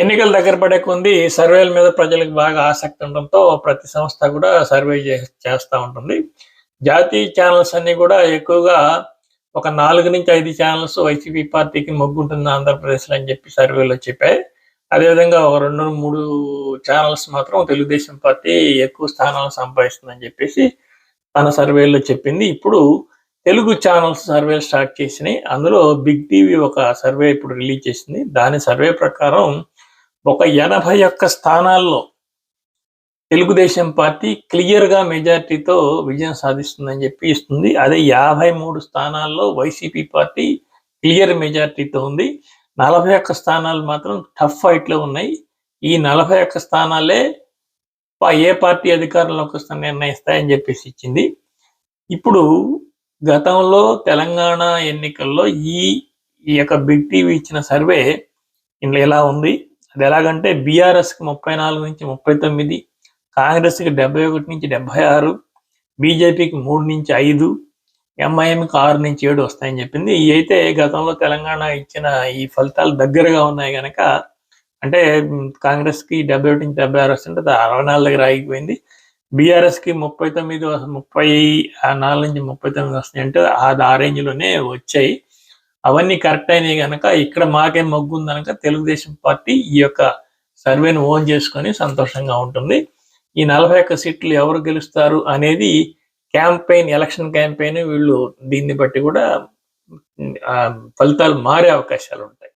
ఎన్నికలు దగ్గర పడే కొంది సర్వేల మీద ప్రజలకు బాగా ఆసక్తి ఉండడంతో ప్రతి సంస్థ కూడా సర్వే చే- చేస్తూ ఉంటుంది. జాతీయ ఛానల్స్ అన్ని కూడా ఎక్కువగా ఒక నాలుగు నుంచి ఐదు ఛానల్స్ వైసీపీ పార్టీకి మొగ్గుంటుంది ఆంధ్రప్రదేశ్లో అని చెప్పి సర్వేలో చెప్పాయి. అదేవిధంగా ఒక రెండు మూడు ఛానల్స్ మాత్రం తెలుగుదేశం పార్టీ ఎక్కువ స్థానాలు సంపాదిస్తుందని చెప్పేసి తన సర్వేలో చెప్పింది. ఇప్పుడు తెలుగు ఛానల్స్ సర్వే స్టార్ట్ చేసినాయి. అందులో బిగ్ టీవీ ఒక సర్వే ఇప్పుడు రిలీజ్ చేసింది. దాని సర్వే ప్రకారం ఒక ఎనభై ఒక్క స్థానాల్లో తెలుగుదేశం పార్టీ క్లియర్గా మెజార్టీతో మెజారిటీతో విజయం సాధిస్తుందని చెప్పి ఇస్తుంది. అదే యాభై మూడు స్థానాల్లో వైసీపీ పార్టీ క్లియర్ మెజారిటీతో ఉంది. నలభై ఒక్క స్థానాలు మాత్రం టఫ్ ఫైట్లో ఉన్నాయి. ఈ నలభై ఒక్క స్థానాలే ఏ పార్టీ అధికారంలోకి వస్తే నిర్ణయిస్తాయని చెప్పేసి ఇచ్చింది. ఇప్పుడు గతంలో తెలంగాణ ఎన్నికల్లో ఈ ఈ యొక్క బిగ్ టీవీ ఇచ్చిన సర్వే ఇందులో ఎలా ఉంది? అది ఎలాగంటే బీఆర్ఎస్కి ముప్పై నాలుగు నుంచి ముప్పై తొమ్మిది కాంగ్రెస్కి డెబ్బై ఒకటి నుంచి డెబ్బై ఆరు బీజేపీకి మూడు నుంచి ఐదు ఎంఐఎంకి ఆరు నుంచి ఏడు వస్తాయని చెప్పింది. ఈ అయితే గతంలో తెలంగాణ ఇచ్చిన ఈ ఫలితాలు దగ్గరగా ఉన్నాయి కనుక అంటే కాంగ్రెస్కి డెబ్బై ఒకటి నుంచి డెబ్బై ఆరు వస్తుంటే అది అరవై నాలుగు దగ్గర ఆగిపోయింది. బీఆర్ఎస్కి ముప్పై తొమ్మిది ముప్పై ఆ నాలుగు నుంచి ముప్పై తొమ్మిది వస్తాయి అంటే అది ఆ రేంజ్లోనే వచ్చాయి. అవన్నీ కరెక్ట్ అయినాయి కనుక ఇక్కడ మాకేం మొగ్గుంది కనుక తెలుగుదేశం పార్టీ ఈ యొక్క సర్వేను ఓన్ చేసుకొని సంతోషంగా ఉంటుంది. ఈ నలభై ఒక్క సీట్లు ఎవరు గెలుస్తారు అనేది క్యాంపెయిన్ ఎలక్షన్ క్యాంపెయిన్ వీళ్ళు దీన్ని బట్టి కూడా ఫలితాలు మారే అవకాశాలు ఉంటాయి.